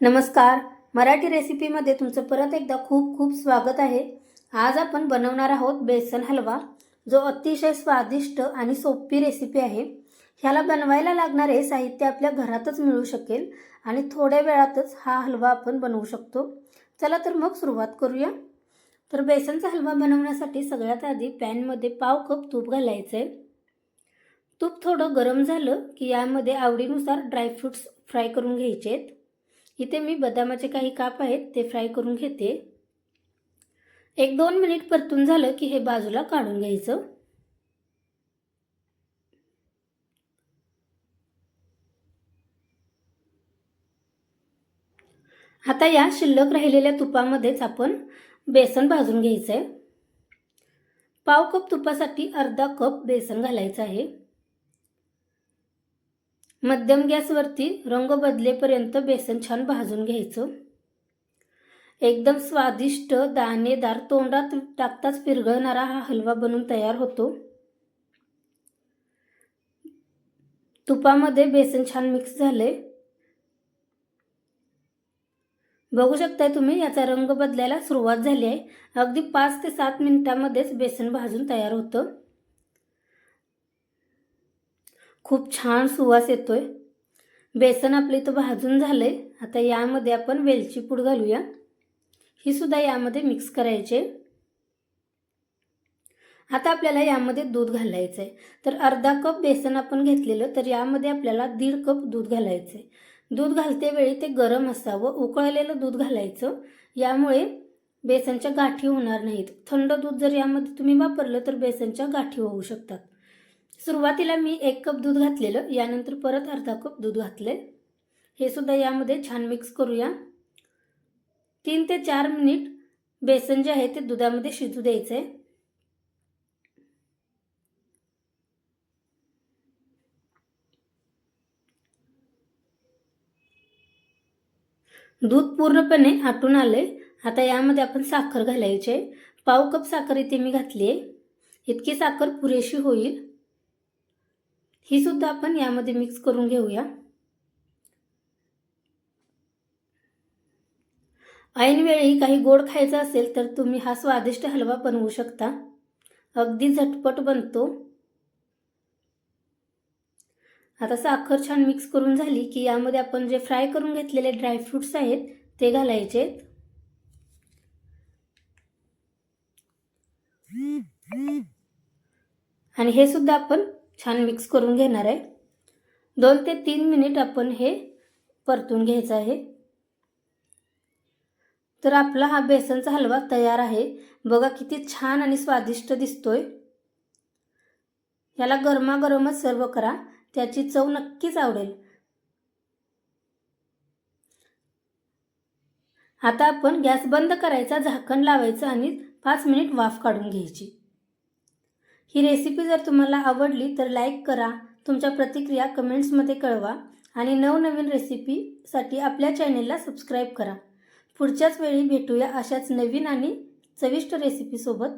नमस्कार. मराठी रेसिपीमध्ये तुमचं परत एकदा खूप खूप स्वागत आहे. आज आपण बनवणार आहोत बेसन हलवा जो अतिशय स्वादिष्ट आणि सोपी रेसिपी आहे. ह्याला बनवायला लागणारे साहित्य आपल्या घरातच मिळू शकेल आणि थोड्या वेळातच हा हलवा आपण बनवू शकतो. चला तर मग सुरुवात करूया. तर बेसनचा हलवा बनवण्यासाठी सगळ्यात आधी पॅनमध्ये पाव कप तूप घालायचं आहे तूप थोडं गरम झालं की यामध्ये आवडीनुसार ड्रायफ्रूट्स फ्राय करून घ्यायचे आहेत इथे मी बदामाचे काही काप आहेत ते फ्राय करून घेते. एक दोन मिनिट परतून झालं की हे बाजूला काढून घ्यायचं. आता या शिल्लक राहिलेल्या तुपामध्येच आपण बेसन भाजून घ्यायचं आहे पाव कप तुपासाठी अर्धा कप बेसन घालायचं आहे. मध्यम गॅसवरती रंग बदलेपर्यंत बेसन छान भाजून घ्यायचं. एकदम स्वादिष्ट दाणेदार तोंडात टाकताच पिरगळणारा हा हलवा बनून तयार होतो. तुपामध्ये बेसन छान मिक्स झाले बघू शकताय तुम्ही याचा रंग बदलायला सुरुवात झाली आहे. अगदी पाच ते सात मिनिटांमध्येच बेसन भाजून तयार होतं. खूप छान सुवास येतोय. बेसन आपलं इथं भाजून झालं आहे आता यामध्ये आपण वेलची पूड घालूया. ही सुद्धा यामध्ये मिक्स करायचे. आता आपल्याला यामध्ये दूध घालायचं आहे तर अर्धा कप बेसन आपण घेतलेलं तर यामध्ये आपल्याला दीड कप दूध घालायचं आहे दूध घालते वेळी ते गरम असावं उकळलेलं दूध घालायचं. यामुळे बेसनच्या गाठी होणार नाहीत. थंड दूध जर यामध्ये तुम्ही वापरलं तर बेसनच्या गाठी होऊ शकतात. सुरुवातीला मी एक कप दूध घातलेलं यानंतर परत अर्धा कप दूध घातले हे सुद्धा यामध्ये छान मिक्स करूया. तीन ते चार मिनिट बेसन जे आहे ते दुधामध्ये शिजू द्यायचं आहे दूध पूर्णपणे आटून आले आता यामध्ये आपण साखर घालायचे पाव कप साखर इथे मी घातली आहे इतकी साखर पुरेशी होईल. ही सुद्धा आपण यामध्ये मिक्स करून घेऊया. ऐनवेळी काही गोड खायचा असेल तर तुम्ही हा स्वादिष्ट हलवा बनवू शकता. अगदी झटपट बनतो. आता साखर छान मिक्स करून झाली की यामध्ये आपण जे फ्राय करून घेतलेले ड्रायफ्रुट्स आहेत ते घालायचे. आणि हे सुद्धा आपण छान मिक्स करून घेणार आहे. दोन ते तीन मिनिट आपण हे परतून घ्यायचं आहे. तर आपला हा बेसनचा हलवा तयार आहे. बघा किती छान आणि स्वादिष्ट दिसतोय. याला गरमागरमच सर्व करा. त्याची चव नक्कीच आवडेल. आता आपण गॅस बंद करायचा झाकण लावायचं आणि पाच मिनिट वाफ काढून घ्यायची. ही रेसिपी जर तुम्हाला आवडली तर लाईक करा. तुमच्या प्रतिक्रिया कमेंट्समध्ये कळवा. आणि नवनवीन रेसिपीसाठी आपल्या चॅनेलला सबस्क्राईब करा. पुढच्याच वेळी भेटूया अशाच नवीन आणि चविष्ट रेसिपीसोबत